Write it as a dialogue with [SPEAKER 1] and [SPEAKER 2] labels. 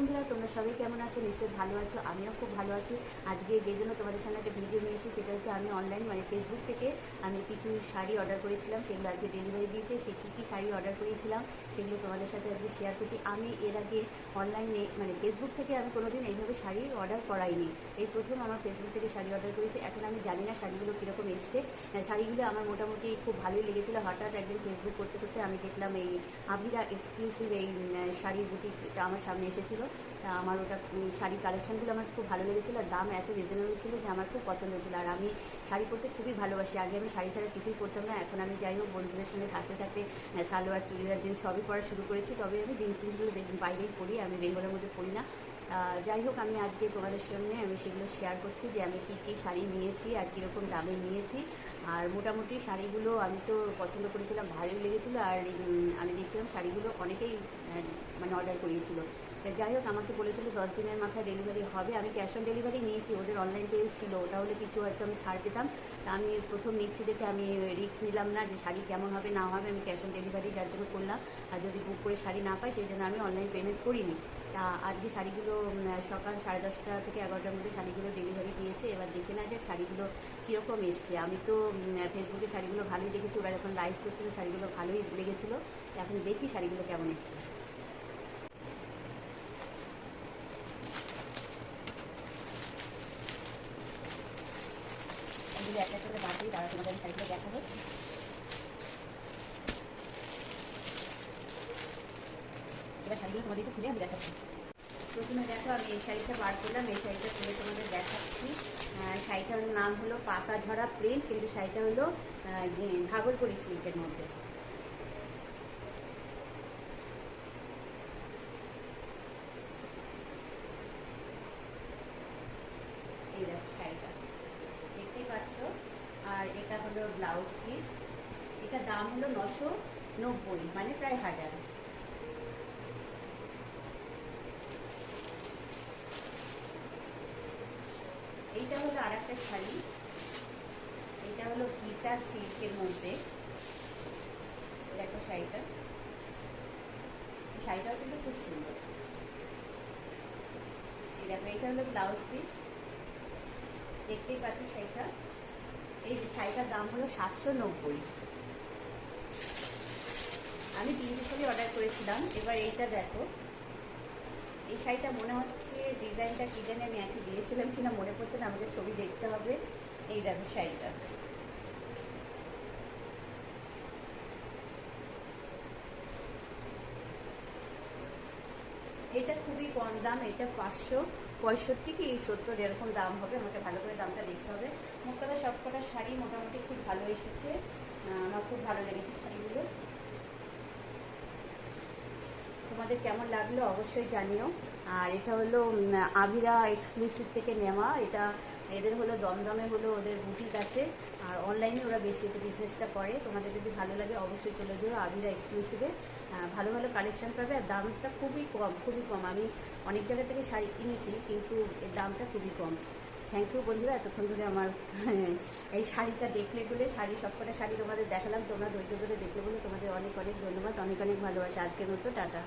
[SPEAKER 1] বন্ধুরা, তোমরা সবাই কেমন আছো? নিশ্চয়ই ভালো আছো, আমিও খুব ভালো আছি। আজকে যে জন্য তোমাদের সামনে একটা ভিডিও নিয়ে এসেছি, সেটা হচ্ছে আমি অনলাইন মানে ফেসবুক থেকে আমি কিছু শাড়ি অর্ডার করেছিলাম, সেগুলো আজকে ডেলিভারি দিয়েছে। সে কী কী শাড়ি অর্ডার করেছিলাম, সেগুলো তোমাদের সাথে আজকে শেয়ার করছি। আমি এর আগে অনলাইনে মানে ফেসবুক থেকে আমি কোনোদিন এইভাবে শাড়ি অর্ডার করাইনি। এই প্রথম আমার ফেসবুক থেকে শাড়ি অর্ডার করেছি। এখন আমি জানি না শাড়িগুলো কীরকম এসছে। শাড়িগুলো আমার মোটামুটি খুব ভালোই লেগেছিলো। হঠাৎ একদিন ফেসবুক করতে করতে আমি দেখলাম এই আবিরা এক্সক্লুসিভ এই শাড়ির বুটিকটা আমার সামনে এসেছিল। তা আমার ওটা শাড়ি কালেকশনগুলো আমার খুব ভালো লেগেছিলো আর দাম এত রিজনেবল ছিল যে আমার খুব পছন্দ হয়েছিল। আর আমি শাড়ি পরতে খুবই ভালোবাসি। আগে আমি শাড়ি ছাড়া কিছুই পরতাম না। এখন আমি যাই হোক, বন্ধুদের সঙ্গে থাকতে থাকতে সালোয়ার, চুড়িদার জিন্স সবই পরা শুরু করেছি। তবে আমি জিন্স জিন্সগুলো বাইরেই পরি, আমি বেঙ্গলের মধ্যে পরি না। যাই হোক, আমি আজকে তোমাদের সামনে আমি সেগুলো শেয়ার করছি যে আমি কী কী শাড়ি নিয়েছি আর কীরকম দামে নিয়েছি। আর মোটামুটি শাড়িগুলো আমি তো পছন্দ করেছিলাম, ভালোই লেগেছিলো। আর আমি দেখছিলাম শাড়িগুলো অনেকেই মানে অর্ডার করিয়েছিল। যাই হোক, আমাকে বলেছিল দশ দিনের মাথায় ডেলিভারি হবে। আমি ক্যাশ অন ডেলিভারি নিয়েছি, ওদের অনলাইন পেও ছিল, ওটা হলে কিছু হয়তো আমি ছাড় পেতাম। তা আমি প্রথম নিচ্ছি দেখে আমি রিস্ক নিলাম না যে শাড়ি কেমন হবে, না হবে, আমি ক্যাশ অন ডেলিভারি যার জন্য করলাম। আর যদি বুক করে শাড়ি না পাই, সেই জন্য আমি অনলাইন পেমেন্ট করিনি। তা আজকে শাড়িগুলো সকাল সাড়ে দশটা থেকে এগারোটার মধ্যে শাড়িগুলো ডেলিভারি দিয়েছে। এবার দেখে না যে শাড়িগুলো কীরকম এসছে। আমি তো ফেসবুকে শাড়িগুলো ভালোই দেখেছি। ওরা যখন লাইভ করছিল, শাড়িগুলো ভালোই লেগেছিলো। এখন দেখি শাড়িগুলো কেমন এসছে। একটা বাদ তারা তোমাদের আমি দেখাবো প্রথমে দেখো, আমি এই শাড়িটা বার করলাম, এই শাড়িটা খুলে তোমাদের দেখাচ্ছি। শাড়িটার নাম হলো পাতা ঝরা প্রিন্ট, কিন্তু শাড়িটা হলো ভাগলপুরি সিল্কের মধ্যে এই দেখো শাড়িটা দেখতেই পাচ্ছ আর এটা হলো ব্লাউজ পিস এটা দাম হলো নশো নব্বই মানে প্রায় হাজার। এইটা হলো আর একটা শাড়ি। এটা হলো ভিচা সিল্কের মধ্যে। দেখো শাড়িটা। শাড়িটাও কিন্তু খুব সুন্দর। এটা হলো ব্লাউজ পিস দেখতেই পাচ্ছ শাড়িটা। এই শাড়িটার দাম হলো সাতশো নব্বই। আমি তিনশো শাড়ি অর্ডার করেছিলাম। এবার এইটা দেখো। এই শাড়িটা মনে হচ্ছে ডিজাইনটা কি জানি আমি একই দিয়েছিলাম কিনা, মনে পড়ছে না, আমাকে ছবি দেখতে হবে। এই দেখো শাড়িটা। এটা খুবই কম দাম, এটা পাঁচশো পঁয়ষট্টি কি সত্তর, এরকম দাম হবে। আমাকে ভালো করে দামটা দেখতে হবে। মোট কথা সবকটা শাড়ি মোটামুটি খুব ভালো এসেছে। আমার খুব ভালো লেগেছে শাড়িগুলো। তোমাদের কেমন লাগল অবশ্যই জানিও। আর এটা হলো আবিরা এক্সক্লুসিভ থেকে নেওয়া। এটা এদের হলো, দমদমে হলো ওদের বুটিক আছে। আর অনলাইনে ওরা বেশি একটু বিজনেসটা করে। তোমাদের যদি ভালো লাগে অবশ্যই চলে যেও আবিরা এক্সক্লুসিভে ভালো ভালো কালেকশন পাবে আর দামটা খুবই কম খুবই কম। আমি অনেক জায়গা থেকে শাড়ি কিনেছি, কিন্তু এর দামটা খুবই কম। থ্যাংক ইউ বন্ধুরা, এতক্ষণ ধরে আমার, এই শাড়িটা দেখলে বলে, শাড়ি সবকটা শাড়ি তোমাদের দেখালাম, তোমরা ধৈর্য ধরে দেখলে বলে তোমাদের অনেক অনেক ধন্যবাদ। অনেক অনেক ভালোবাসা। আজকের মতো, টাটা।